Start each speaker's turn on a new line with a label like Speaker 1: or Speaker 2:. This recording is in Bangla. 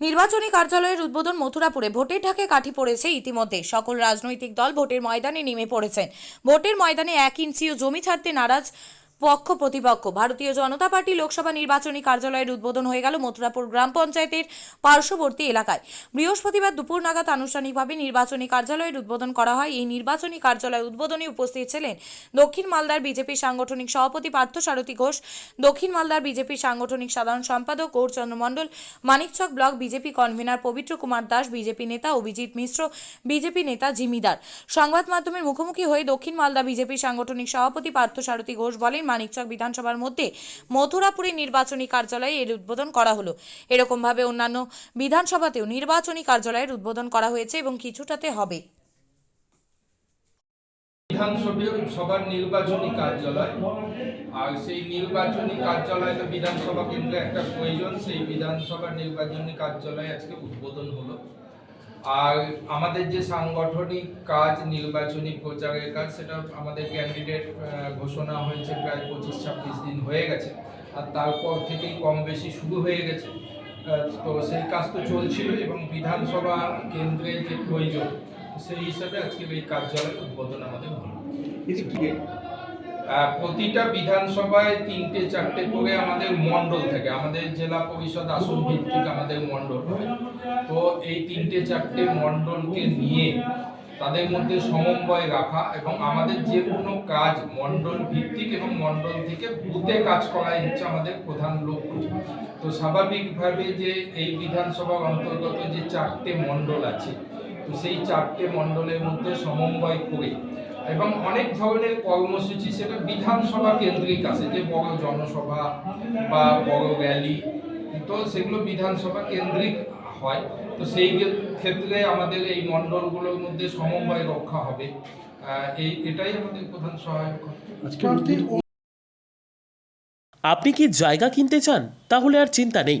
Speaker 1: নির্বাচনী কার্যালয়ের উদ্বোধন মথুরাপুরে। ভোটের ঢাকে কাঠি পড়েছে ইতিমধ্যে। সকল রাজনৈতিক দল ভোটের ময়দানে নেমে পড়েছেন। ভোটের ময়দানে এক ইঞ্চিও জমি ছাড়তে নারাজ পক্ষ প্রতিপক্ষ। ভারতীয় জনতা পার্টি লোকসভা নির্বাচনী কার্যালয়ের উদ্বোধন হয়ে গেল মথুরাপুর গ্রাম পঞ্চায়েতের পার্শ্ববর্তী এলাকায়। বৃহস্পতিবার দুপুর নাগাদ আনুষ্ঠানিকভাবে নির্বাচনী কার্যালয়ের উদ্বোধন করা হয়। এই নির্বাচনী কার্যালয় উদ্বোধনে উপস্থিত ছিলেন দক্ষিণ মালদার বিজেপি সাংগঠনিক সভাপতি পার্থ সারথী ঘোষ, দক্ষিণ মালদার বিজেপি সাংগঠনিক সাধারণ সম্পাদক Gourchandra Mondal Manikchak block BJP convener Pabitra Kumar Das, BJP নেতা অভিজিৎ মিশ্র, বিজেপি নেতা জিমিদার সংবাদ মাধ্যমের মুখোমুখি হয়ে দক্ষিণ মালদা বিজেপি সাংগঠনিক সভাপতি পার্থ সারথী ঘোষ বলেন মানিকচক বিধানসভার মধ্যে মথুরাপুরে নির্বাচনী কার্যালয়ে এর উদ্বোধন করা হলো। এরকমভাবে অন্যান্য বিধানসভাতেও নির্বাচনী কার্যালয়ের উদ্বোধন করা হয়েছে এবং কিছুটাতে হবে।
Speaker 2: বিধানসভা সভার নির্বাচনী কার্যালয়। আর সেই নির্বাচনী কার্যালয় বিধানসভা কেন্দ্রে একটা প্রয়োজন, সেই বিধানসভা নির্বাচনী কার্যালয় আজকে উদ্বোধন হলো। আর আমাদের যে সাংগঠনিক কাজ, নির্বাচনী প্রচারের কাজ, সেটা আমাদের ক্যান্ডিডেট ঘোষণা হয়েছে প্রায় পঁচিশ ছাব্বিশ দিন হয়ে গেছে। আর তারপর থেকেই কম বেশি শুরু হয়ে গেছে। তো সেই কাজ তো চলছিল এবং বিধানসভা কেন্দ্রে যে প্রয়োজন, সেই হিসাবে আজকের এই কার্যালয় উদ্বোধন আমাদের হলো। প্রতিটা বিধানসভায় তিনটে, চারটে করে আমাদের মণ্ডল থাকে। আমাদের জেলা পরিষদ আসন ভিত্তিক আমাদের মণ্ডল হয়। তো এই তিনটে, চারটে মণ্ডলকে নিয়ে তাদের মধ্যে সমন্বয় রাখা এবং আমাদের যে কোনো কাজ মণ্ডল ভিত্তিক এবং মণ্ডল থেকে বুথে কাজ করাই হচ্ছে আমাদের প্রধান লক্ষ্য। তো স্বাভাবিকভাবে যে এই বিধানসভার অন্তর্গত যে চারটে মণ্ডল আছে সেই চারটে মণ্ডলের মধ্যে সমন্বয় করে এবং অনেক ধরনের কর্মসূচি সেটা বিধানসভা কেন্দ্রিক আছে যে বড় জনসভা বা বড় র্যালি তো সেগুলো বিধানসভা কেন্দ্রিক হয়। তো সেই ক্ষেত্রে আমাদের এই মণ্ডলগুলোর মধ্যে সমন্বয় রক্ষা হবে। এই এটাই আমাদের প্রধান সহায়ক
Speaker 3: আপনি কি জায়গা কিনতে চান? তাহলে আর চিন্তা নেই।